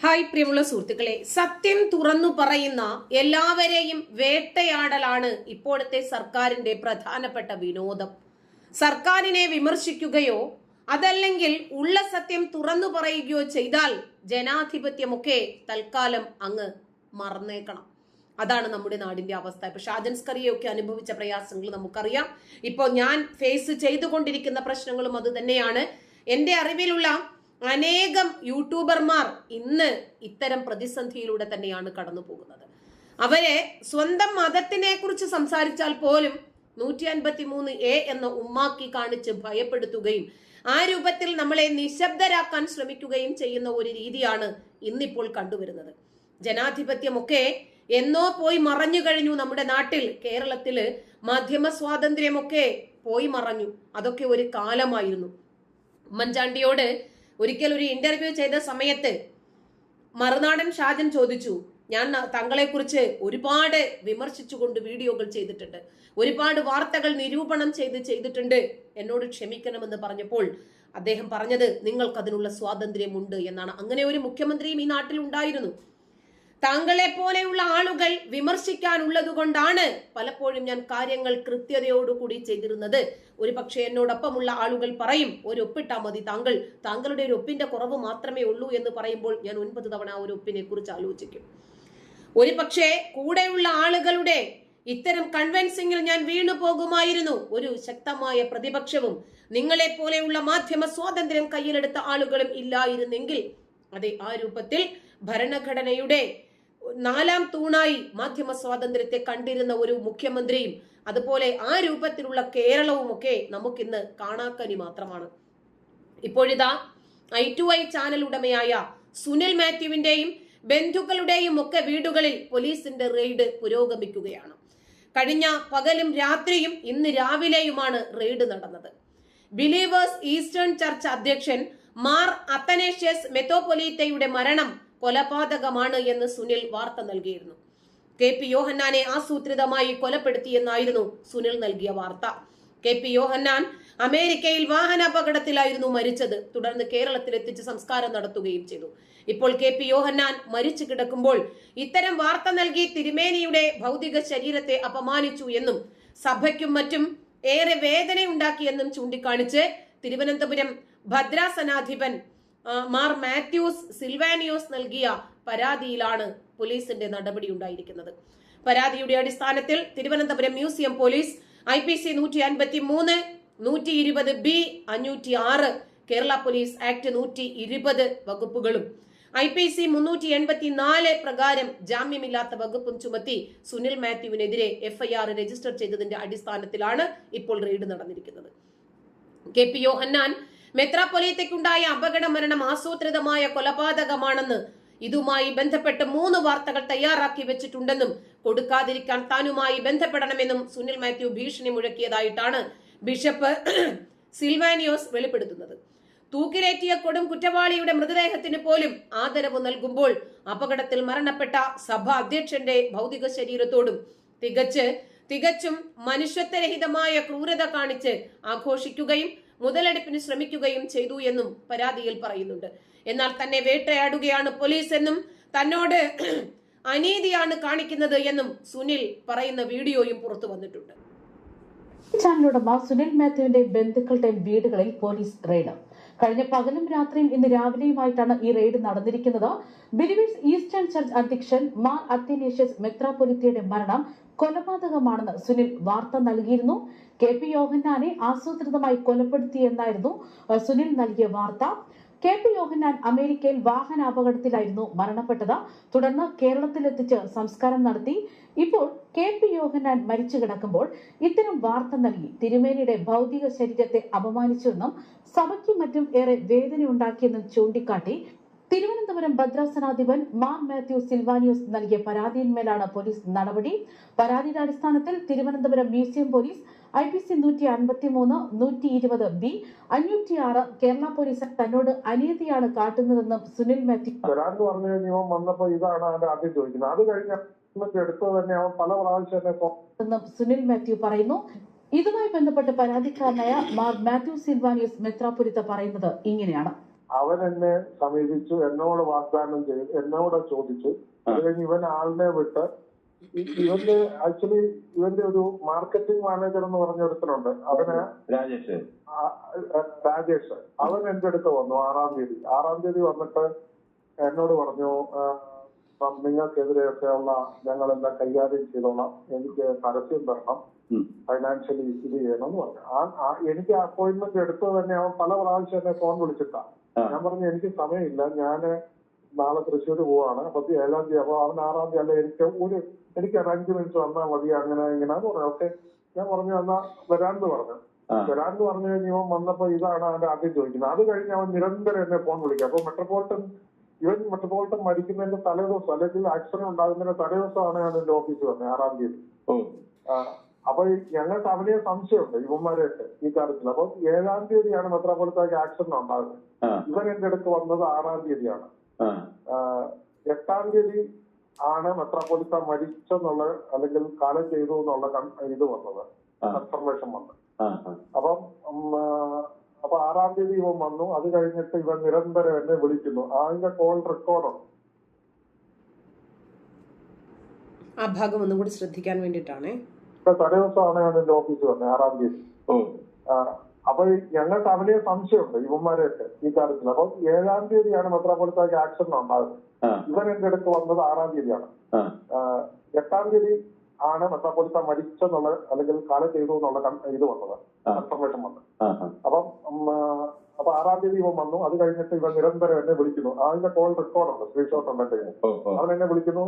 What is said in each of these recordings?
Hi പ്രിയമുള്ള സുഹൃത്തുക്കളെ സത്യം തുറന്നു പറയുന്ന എല്ലാവരെയും വേട്ടയാടലാണ് ഇപ്പോഴത്തെ സർക്കാരിന്റെ പ്രധാനപ്പെട്ട വിനോദം. സർക്കാരിനെ വിമർശിക്കുകയോ അതല്ലെങ്കിൽ ഉള്ള സത്യം തുറന്നു പറയുകയോ ചെയ്താൽ ജനാധിപത്യമൊക്കെ തൽക്കാലം അങ്ങ് മറന്നേക്കണം. അതാണ് നമ്മുടെ നാടിന്റെ അവസ്ഥ. ഇപ്പൊ ഷാജൻസ്കറിയൊക്കെ അനുഭവിച്ച പ്രയാസങ്ങൾ നമുക്കറിയാം. ഇപ്പോൾ ഞാൻ ഫേസ് ചെയ്തുകൊണ്ടിരിക്കുന്ന പ്രശ്നങ്ങളും അത് തന്നെയാണ്. എന്റെ അറിവിലുള്ള അനേകം യൂട്യൂബർമാർ ഇന്ന് ഇത്തരം പ്രതിസന്ധിയിലൂടെ തന്നെയാണ് കടന്നു പോകുന്നത്. അവരെ സ്വന്തം മതത്തിനെ കുറിച്ച് സംസാരിച്ചാൽ പോലും നൂറ്റി അൻപത്തി മൂന്ന് എ എന്ന ഉമ്മാക്കി കാണിച്ച് ഭയപ്പെടുത്തുകയും ആ രൂപത്തിൽ നമ്മളെ നിശബ്ദരാക്കാൻ ശ്രമിക്കുകയും ചെയ്യുന്ന ഒരു രീതിയാണ് ഇന്നിപ്പോൾ കണ്ടുവരുന്നത്. ജനാധിപത്യമൊക്കെ എന്നോ പോയി മറഞ്ഞു കഴിഞ്ഞു നമ്മുടെ നാട്ടിൽ കേരളത്തിൽ മാധ്യമ സ്വാതന്ത്ര്യമൊക്കെ പോയി മറഞ്ഞു. അതൊക്കെ ഒരു കാലമായിരുന്നു. ഉമ്മൻചാണ്ടിയോട് ഒരിക്കൽ ഒരു ഇന്റർവ്യൂ ചെയ്ത സമയത്ത് മറുനാടൻ ഷാജൻ ചോദിച്ചു ഞാൻ തങ്ങളെ കുറിച്ച് ഒരുപാട് വിമർശിച്ചുകൊണ്ട് വീഡിയോകൾ ചെയ്തിട്ടുണ്ട്. ഒരുപാട് വാർത്തകൾ നിരൂപണം ചെയ്ത് ചെയ്തിട്ടുണ്ട്. എന്നോട് ക്ഷമിക്കണമെന്ന് പറഞ്ഞപ്പോൾ അദ്ദേഹം പറഞ്ഞത് നിങ്ങൾക്ക് അതിനുള്ള സ്വാതന്ത്ര്യമുണ്ട് എന്നാണ്. അങ്ങനെ ഒരു മുഖ്യമന്ത്രിയും ഈ നാട്ടിൽ ഉണ്ടായിരുന്നു. താങ്കളെ പോലെയുള്ള ആളുകൾ വിമർശിക്കാനുള്ളത് കൊണ്ടാണ് പലപ്പോഴും ഞാൻ കാര്യങ്ങൾ കൃത്യതയോടുകൂടി ചെയ്തിരുന്നത്. ഒരു പക്ഷേ എന്നോടൊപ്പമുള്ള ആളുകൾ പറയും ഒരു ഒപ്പിട്ടാ മതി താങ്കൾ. താങ്കളുടെ ഒരു ഒപ്പിന്റെ കുറവ് മാത്രമേ ഉള്ളൂ എന്ന് പറയുമ്പോൾ ഞാൻ ഒൻപത് തവണ ഒരു ഒപ്പിനെ കുറിച്ച് ആലോചിക്കും. ഒരു പക്ഷേ കൂടെയുള്ള ആളുകളുടെ ഇത്തരം കൺവെൻസിംഗിൽ ഞാൻ വീണു പോകുമായിരുന്നു ഒരു ശക്തമായ പ്രതിപക്ഷവും. നിങ്ങളെ പോലെയുള്ള മാധ്യമ സ്വാതന്ത്ര്യം കയ്യിലെടുത്ത ആളുകളും ഇല്ലായിരുന്നെങ്കിൽ അതെ ആ രൂപത്തിൽ ഭരണഘടനയുടെ നാലാം തൂണായി മാധ്യമ സ്വാതന്ത്ര്യത്തെ കണ്ടിരുന്ന ഒരു മുഖ്യമന്ത്രിയും അതുപോലെ ആ രൂപത്തിലുള്ള കേരളവും ഒക്കെ നമുക്കിന്ന് കാണാക്കനി മാത്രമാണ്. ഇപ്പോഴിതാ ഐ ടു ഐ ചാനൽ ഉടമയായ സുനിൽ മാത്യുവിന്റെയും ബന്ധുക്കളുടെയും ഒക്കെ വീടുകളിൽ പോലീസിന്റെ റെയ്ഡ് പുരോഗമിക്കുകയാണ്. കഴിഞ്ഞ പകലും രാത്രിയും ഇന്ന് രാവിലെയുമാണ് റെയ്ഡ് നടന്നത്. ബിലീവേഴ്സ് ഈസ്റ്റേൺ ചർച്ച് അധ്യക്ഷൻ മാർ അത്തനേഷ്യസ് മെത്തോപൊലീത്തയുടെ മരണം കൊലപാതകമാണ് എന്ന് സുനിൽ വാർത്ത നൽകിയിരുന്നു. കെ പി യോഹന്നാനെ ആസൂത്രിതമായി കൊലപ്പെടുത്തിയെന്നായിരുന്നു സുനിൽ നൽകിയ വാർത്ത. കെ പി യോഹന്നാൻ അമേരിക്കയിൽ വാഹനാപകടത്തിലായിരുന്നു മരിച്ചത്. തുടർന്ന് കേരളത്തിൽ എത്തിച്ച് സംസ്കാരം നടത്തുകയും ചെയ്തു. ഇപ്പോൾ കെ പി യോഹന്നാൻ മരിച്ചു കിടക്കുമ്പോൾ ഇത്തരം വാർത്ത നൽകി തിരുമേനിയുടെ ഭൗതിക ശരീരത്തെ അപമാനിച്ചു എന്നും സഭയ്ക്കും മറ്റും ഏറെ വേദനയുണ്ടാക്കിയെന്നും ചൂണ്ടിക്കാണിച്ച് തിരുവനന്തപുരം ഭദ്രാസനാധിപൻ മാർ മാത്യൂസ് സിൽവാനിയോസ് നൽകിയ പരാതിയിലാണ് പോലീസിന്റെ നടപടി ഉണ്ടായിരിക്കുന്നത്. പരാതിയുടെ അടിസ്ഥാനത്തിൽ Thiruvananthapuram museum police I P C നൂറ്റി അൻപത്തി മൂന്ന് നൂറ്റി ഇരുപത് ബി അഞ്ഞൂറ്റി ആറ് കേരള പോലീസ് ആക്ട് നൂറ്റി ഇരുപത് വകുപ്പുകളും. ഐ പി സി മുന്നൂറ്റി എൺപത്തി നാല് പ്രകാരം ജാമ്യമില്ലാത്ത വകുപ്പും ചുമത്തി സുനിൽ മാത്യുവിനെതിരെ എഫ്ഐആർ രജിസ്റ്റർ ചെയ്തതിന്റെ അടിസ്ഥാനത്തിലാണ് ഇപ്പോൾ റെയ്ഡ് നടന്നിരിക്കുന്നത്. കെ പി യോഹന്നാൻ മെത്രാപ്പൊലീത്തയ്ക്കുണ്ടായ അപകട മരണം ആസൂത്രിതമായ കൊലപാതകമാണെന്ന് ഇതുമായി ബന്ധപ്പെട്ട് മൂന്ന് വാർത്തകൾ തയ്യാറാക്കി വെച്ചിട്ടുണ്ടെന്നും കൊടുക്കാതിരിക്കാൻ താനുമായി ബന്ധപ്പെടണമെന്നും സുനിൽ മാത്യു ഭീഷണി മുഴക്കിയതായിട്ടാണ് ബിഷപ്പ് സിൽവാനിയോസ് വെളിപ്പെടുത്തുന്നത്. തൂക്കിലേറ്റിയ കൊടും കുറ്റവാളിയുടെ മൃതദേഹത്തിന് പോലും ആദരവ് നൽകുമ്പോൾ അപകടത്തിൽ മരണപ്പെട്ട സഭ അധ്യക്ഷന്റെ ഭൗതിക ശരീരത്തോടും തികച്ച് തികച്ചും മനുഷ്യത്വരഹിതമായ ക്രൂരത കാണിച്ച് ആഘോഷിക്കുകയും മുതലെടുപ്പിന് ശ്രമിക്കുകയും ചെയ്തു എന്നും പരാതിയിൽ പറയുന്നുണ്ട്. എന്നാൽ തന്നെ വേട്ടയാടുകയാണ് പോലീസ് എന്നും തന്നോട് അനീതിയാണ് കാണിക്കുന്നത് എന്നും സുനിൽ പറയുന്ന വീഡിയോയും പുറത്തു വന്നിട്ടുണ്ട്. ചാനലുടമ സുനിൽ മാത്യുവിന്റെ ബന്ധുക്കളുടെ വീടുകളിൽ പോലീസ് റെയ്ഡ് കഴിഞ്ഞ പകലും രാത്രിയും ഇന്ന് രാവിലെയുമായിട്ടാണ് ഈ റെയ്ഡ് നടന്നിരിക്കുന്നത്. ബിലിവേഴ്സ് ഈസ്റ്റേൺ ചർച്ച് അധ്യക്ഷൻ മാർ അത്തനേഷ്യസ് മെത്രാപൊലിത്തയുടെ മരണം കൊലപാതകമാണെന്ന് സുനിൽ വാർത്ത നൽകിയിരുന്നു. കെ പി യോഹന്നാനെ ആസൂത്രിതമായി കൊലപ്പെടുത്തിയെന്നായിരുന്നു സുനിൽ നൽകിയ വാർത്ത. കെ പി യോഹന്നാൻ അമേരിക്കയിൽ വാഹനാപകടത്തിലായിരുന്നു മരണപ്പെട്ടത്. തുടർന്ന് കേരളത്തിലെത്തിച്ച് സംസ്കാരം നടത്തി. ഇപ്പോൾ കെ പി യോഹന്നാൻ മരിച്ചു കിടക്കുമ്പോൾ ഇത്തരം വാർത്ത നൽകി. തിരുമേനിയുടെ ഭൗതിക ശരീരത്തെ അപമാനിച്ചുവെന്നും സഭയ്ക്ക് മറ്റും ഏറെ വേദനയുണ്ടാക്കിയെന്നും ചൂണ്ടിക്കാട്ടി തിരുവനന്തപുരം ഭദ്രാസനാധിപൻ മാർ മാത്യു സിൽവാനിയോസ് നൽകിയ പരാതിയിന്മേലാണ് പോലീസ് നടപടി. പരാതിയുടെ അടിസ്ഥാനത്തിൽ Thiruvananthapuram museum police I P C നൂറ്റി അൻപത്തി മൂന്ന് നൂറ്റി ഇരുപത് ബി അഞ്ഞൂറ്റി ആറ് കേരള പോലീസ് തന്നോട് അനീതിയാണ് കാട്ടുന്നതെന്നും സുനിൽ മാത്യു പറഞ്ഞു വന്നപ്പോ ഇതാണ് ആദ്യം ചോദിക്കുന്നത്. അത് കഴിഞ്ഞ എടുത്തത് തന്നെ അവൻ പല പ്രാവശ്യം സുനിൽ മാത്യു പറയുന്നു. ഇതുമായി ബന്ധപ്പെട്ട് പരാതിക്കാരനായ മാർ മാത്യു സിൽവാനിയസ് മെത്രാപുരിത്ത പറയുന്നത് ഇങ്ങനെയാണ്. അവൻ എന്നെ സമീപിച്ചു എന്നോട് വാഗ്ദാനം ചെയ്തു എന്നോട് ചോദിച്ചു. അത് കഴിഞ്ഞ് ഇവൻ ആളിനെ വിട്ട് ഇവന്റെ ആക്ച്വലി ഇവന്റെ ഒരു മാർക്കറ്റിംഗ് മാനേജർ എന്ന് പറഞ്ഞ ഒരുത്തനുണ്ട്. അവന് രാജേഷ്. രാജേഷ്. അവൻ എന്റെ അടുത്ത് വന്നു ആറാം തീയതി. ആറാം തീയതി വന്നിട്ട് എന്നോട് പറഞ്ഞു ആ, അപ്പം നിങ്ങൾക്കെതിരെയൊക്കെ ഉള്ള ഞങ്ങളെല്ലാം കൈകാര്യം ചെയ്തോളാം എനിക്ക് പരസ്യം തരണം. ഫൈനാൻഷ്യലി ഇത് ചെയ്യണം എന്ന് പറഞ്ഞു എനിക്ക് അപ്പോയിന്റ്മെന്റ് എടുത്തത് തന്നെ അവൻ പല പ്രാവശ്യം എന്നെ ഫോൺ വിളിച്ചിട്ടാ. ഞാൻ പറഞ്ഞു എനിക്ക് സമയമില്ല. ഞാൻ നാളെ തൃശ്ശൂർ പോവാണ്. അപ്പൊ ഏഴാം തീയതി അപ്പൊ അവൻ ആറാം തീയതി അല്ല എനിക്ക് ഒരു എനിക്ക് ഒരു അഞ്ച് മിനിറ്റ് വന്നാൽ മതി അങ്ങനെ ഇങ്ങനെ എന്ന് പറഞ്ഞു. ഓക്കെ. ഞാൻ പറഞ്ഞു എന്നാ വരാമെന്ന് പറഞ്ഞു. വരാന്ന് വരാമെന്ന് പറഞ്ഞു കഴിഞ്ഞ് ഇവൻ വന്നപ്പോ ഇതാണ് അവന്റെ ആദ്യം ചോദിക്കുന്നത്. അത് കഴിഞ്ഞ് അവൻ നിരന്തരം എന്നെ ഫോൺ വിളിക്കും. അപ്പൊ മെട്രോപൊളിറ്റൻ ഇവൻ മെട്രോപോളിറ്റൻ മരിക്കുന്നതിന്റെ തലേദിവസം അല്ലെങ്കിൽ ആക്സിഡന്റ് ഉണ്ടാകുന്നതിന്റെ തലേദിവസമാണ് ഞാൻ എന്റെ ഓഫീസിൽ വന്നത് ആറാം തീയതി. അപ്പൊ ഞങ്ങൾക്ക് അവനെ സംശയമുണ്ട് ഇവന്മാരെയൊക്കെ ഈ കാര്യത്തിൽ. അപ്പൊ ഏഴാം തീയതിയാണ് മെത്രാപ്പൊളിത്താക്ക് ആക്സിഡന്റ് ഉണ്ടാകുന്നത്. ഇവൻ എന്റെ അടുത്ത് വന്നത് ആറാം തീയതിയാണ്. എട്ടാം തീയതി ആണ് മെത്രാപൊളിത്ത മരിച്ചെന്നുള്ള അല്ലെങ്കിൽ കാലം ചെയ്തു എന്നുള്ള ഇത് വന്നത്. കൺഫർമേഷൻ വന്നത്. അപ്പം അപ്പൊ ആറാം തീയതി ഇവൻ വന്നു. അത് കഴിഞ്ഞിട്ട് ഇവൻ നിരന്തരം എന്നെ വിളിക്കുന്നു. അതിന്റെ കോൾ റെക്കോർഡുണ്ട് ആ ഭാഗം ഒന്നും കൂടി ശ്രദ്ധിക്കാൻ വേണ്ടിയിട്ടാണേ. തലേദിവസമാണ് ഞാൻ എന്റെ ഓഫീസിൽ വന്നത് ആറാം തീയതി. അപ്പൊ ഞങ്ങൾക്ക് അവനെ സംശയമുണ്ട് ഇവന്മാരെയൊക്കെ ഈ കാര്യത്തിൽ. അപ്പൊ ഏഴാം തീയതിയാണ് മെത്രാപൊളിത്താക്ക് ആക്സിഡന്റ് ഉണ്ടാകുന്നത് ഇവൻ എന്റെ അടുത്ത് വന്നത് ആറാം തീയതിയാണ്. എട്ടാം തീയതി ആണ് മെത്രാപ്പൊലിത്ത മരിച്ചെന്നുള്ള അല്ലെങ്കിൽ കാലം ചെയ്തു എന്നുള്ള ഇത് വന്നത്. കൺഫർമേഷൻ വന്നത്. അപ്പം അപ്പൊ ആറാം തീയതി ഇവൻ വന്നു. അത് കഴിഞ്ഞിട്ട് ഇവ നിരന്തരം എന്നെ വിളിക്കുന്നു. അതിന്റെ കോൾ സ്ക്രീൻഷോട്ട് ഉണ്ട് എന്റെ. ഓ ഓ. അവൻ എന്നെ വിളിക്കുന്നു.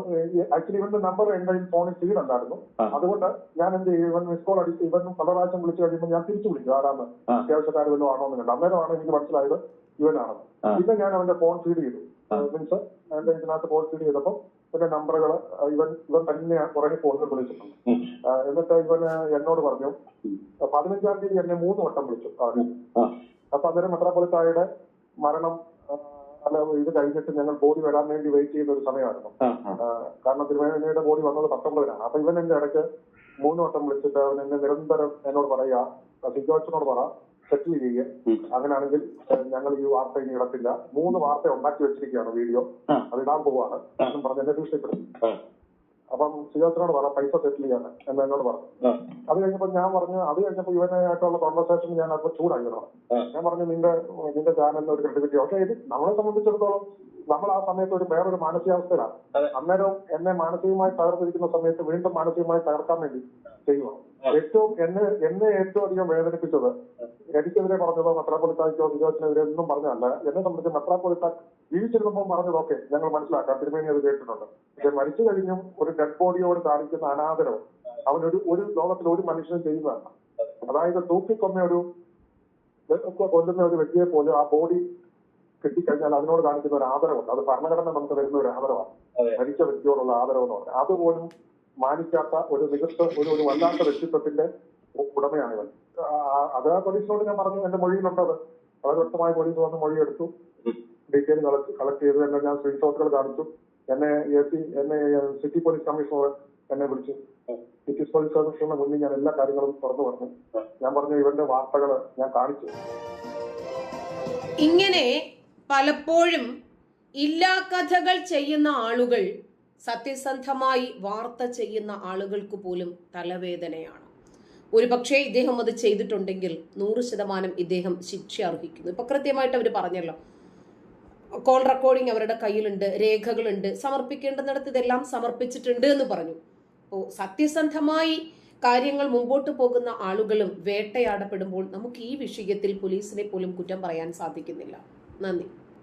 ആക്ച്വലി ഇവന്റെ നമ്പർ എന്റെ ഫോണിൽ സീഡ് ഉണ്ടായിരുന്നു അതുകൊണ്ട് ഞാൻ എന്ത് ചെയ്യും? ഇവൻ മിസ് കോൾ അടിച്ച് ഇവൻ പല പ്രാവശ്യം വിളിച്ചു കഴിയുമ്പോൾ ഞാൻ തിരിച്ചു വിളിക്കും. ആരാന്ന്. അത്യാവശ്യക്കാർ വല്ലതും ആണോ എന്ന് കണ്ടു. അന്നേരമാണ് എനിക്ക് മനസ്സിലായത് ഇവനാണെന്ന്. പിന്നെ ഞാൻ അവന്റെ ഫോൺ ഫീഡ് ചെയ്തു. മീൻസ് എന്റെ ഇതിനകത്ത് ഫോൺ ഫീഡ് ചെയ്തപ്പോൾ ഇവന്റെ നമ്പറുകൾ ഇവൻ ഇവൻ തന്നെ കുറെ ഫോണിൽ വിളിച്ചിട്ടുണ്ട്. എന്നിട്ട് ഇവൻ എന്നോട് പറഞ്ഞു. പതിനഞ്ചാം തീയതി എന്നെ മൂന്ന് വട്ടം വിളിച്ചു. അപ്പൊ അന്നേരം മെത്രാപ്പൊലിത്തായുടെ മരണം അല്ല ഇത് കഴിഞ്ഞിട്ട് ഞങ്ങൾ ബോഡി വരാൻ വേണ്ടി വെയിറ്റ് ചെയ്യുന്ന ഒരു സമയമായിരുന്നു. കാരണം തിരുവേനയുടെ ബോഡി വന്നത് പത്തൊമ്പതിനാണ്. അപ്പൊ ഇവൻ എന്റെ ഇടയ്ക്ക് മൂന്ന് വട്ടം വിളിച്ചിട്ട് അവൻ എന്നെ നിരന്തരം എന്നോട് പറയാ സിജോച്ചനോട് പറ സെറ്റിൽ ചെയ്യുക. അങ്ങനെയാണെങ്കിൽ ഞങ്ങൾ ഈ വാർത്ത ഇനി ഇടത്തില്ല. മൂന്ന് വാർത്ത ഉണ്ടാക്കി വെച്ചിരിക്കുകയാണ് വീഡിയോ. അത് ഇടാൻ പോവാണ്. ഞാൻ എന്നും പറഞ്ഞ് എന്നെ ഭീഷണിപ്പെടുത്തി. അപ്പം സിജോച്ചനോട് പറ പൈസ സെറ്റിൽ ചെയ്യാൻ എന്ന് എന്നോട് പറഞ്ഞു. അത് കഴിഞ്ഞപ്പോ ഞാൻ പറഞ്ഞു അത് കഴിഞ്ഞപ്പോൾ ഇവനായിട്ടുള്ള കോൺവെർസേഷൻ ഞാൻ അല്പം ചൂടായി. ഞാൻ പറഞ്ഞു നിന്റെ നിന്റെ ചാനലിന് ഒരു ക്രെഡിബിലിറ്റി പക്ഷേ ഇത് നമ്മളെ സംബന്ധിച്ചിടത്തോളം നമ്മൾ ആ സമയത്ത് ഒരു വേറൊരു മാനസികാവസ്ഥയിലാണ്. അന്നേരം എന്നെ മാനസികമായി തകർത്തിരിക്കുന്ന സമയത്ത് വീണ്ടും മാനസികമായി തകർക്കാൻ വേണ്ടി ചെയ്യുക ഏറ്റവും എന്നെ എന്നെ ഏറ്റവും അധികം വേദനിപ്പിച്ചത് എനിക്കെതിരെ പറഞ്ഞതോ മെത്രാപ്പൊലിത്താക്കോ വിജയത്തിനെതിരെ ഒന്നും പറഞ്ഞതല്ല. എന്നെ സംബന്ധിച്ച് മെത്രാപ്പൊലിത്ത ജീവിച്ചിരുന്നപ്പോൾ പറഞ്ഞത് ഓക്കെ ഞങ്ങൾ മനസ്സിലാക്കാം. തിരുമേനി അത് കേട്ടിട്ടുണ്ട്. പക്ഷെ മരിച്ചു കഴിഞ്ഞും ഒരു ഡെഡ് ബോഡിയോട് കാണിക്കുന്ന അനാദരവ് അവനൊരു ഒരു ലോകത്തിൽ ഒരു മനുഷ്യനും ചെയ്യുന്നതാണ് അതായത് തൂക്കിക്കൊന്ന ഒരു കൊല്ലുന്ന ഒരു വ്യക്തിയെ പോലും ആ ബോഡി കിട്ടിക്കഴിഞ്ഞാൽ അതിനോട് കാണിക്കുന്ന ഒരു ആദരവുണ്ട് അത് ഭരണഘടന നമുക്ക് തരുന്ന ഒരു ആദരവാണ്. മരിച്ച വ്യക്തിയോടുള്ള ആദരവ് എന്ന് പറഞ്ഞാൽ അതുപോലും മാനിക്കാത്ത ഒരു മികച്ച ഒരു ഒരു വല്ലാത്ത വ്യക്തിത്വത്തിന്റെ ഉടമയാണ് ഇവൻ. അത് പോലീസിനോട് ഞാൻ പറഞ്ഞു എന്റെ മൊഴിയിലുണ്ടത്. വളരെ വ്യക്തമായ പോലീസ് വന്ന് മൊഴിയെടുത്തു. ഡീറ്റെയിൽ കളക്ട് കളക്ട് ചെയ്ത് എന്നെ ഞാൻ സ്ക്രീൻഷോട്ടുകൾ കാണിച്ചു. എന്നെ എ സി എന്നെ സിറ്റി പോലീസ് കമ്മീഷണർ എന്നെ വിളിച്ചു. സിറ്റി പോലീസ് കമ്മീഷണറിന് മുന്നിൽ ഞാൻ എല്ലാ കാര്യങ്ങളും തുറന്നു പറഞ്ഞു. ഞാൻ പറഞ്ഞു ഇവന്റെ വാർത്തകൾ ഞാൻ കാണിച്ചു. ഇങ്ങനെ പലപ്പോഴും ഇല്ലാ കഥകൾ ചെയ്യുന്ന ആളുകൾ സത്യസന്ധമായി വാർത്ത ചെയ്യുന്ന ആളുകൾക്ക് പോലും തലവേദനയാണ്. ഒരുപക്ഷെ ഇദ്ദേഹം അത് ചെയ്തിട്ടുണ്ടെങ്കിൽ നൂറ് ശതമാനം ഇദ്ദേഹം ശിക്ഷ അർഹിക്കുന്നു. ഇപ്പൊ കൃത്യമായിട്ട് അവർ പറഞ്ഞല്ലോ കോൾ റെക്കോർഡിംഗ് അവരുടെ കയ്യിലുണ്ട് രേഖകളുണ്ട് സമർപ്പിക്കേണ്ടുന്നിടത്ത് ഇതെല്ലാം സമർപ്പിച്ചിട്ടുണ്ട് എന്ന് പറഞ്ഞു. അപ്പോൾ സത്യസന്ധമായി കാര്യങ്ങൾ മുമ്പോട്ട് പോകുന്ന ആളുകളും വേട്ടയാടപ്പെടുമ്പോൾ നമുക്ക് ഈ വിഷയത്തിൽ പോലീസിനെ പോലും കുറ്റം പറയാൻ സാധിക്കുന്നില്ല. നന്ദി.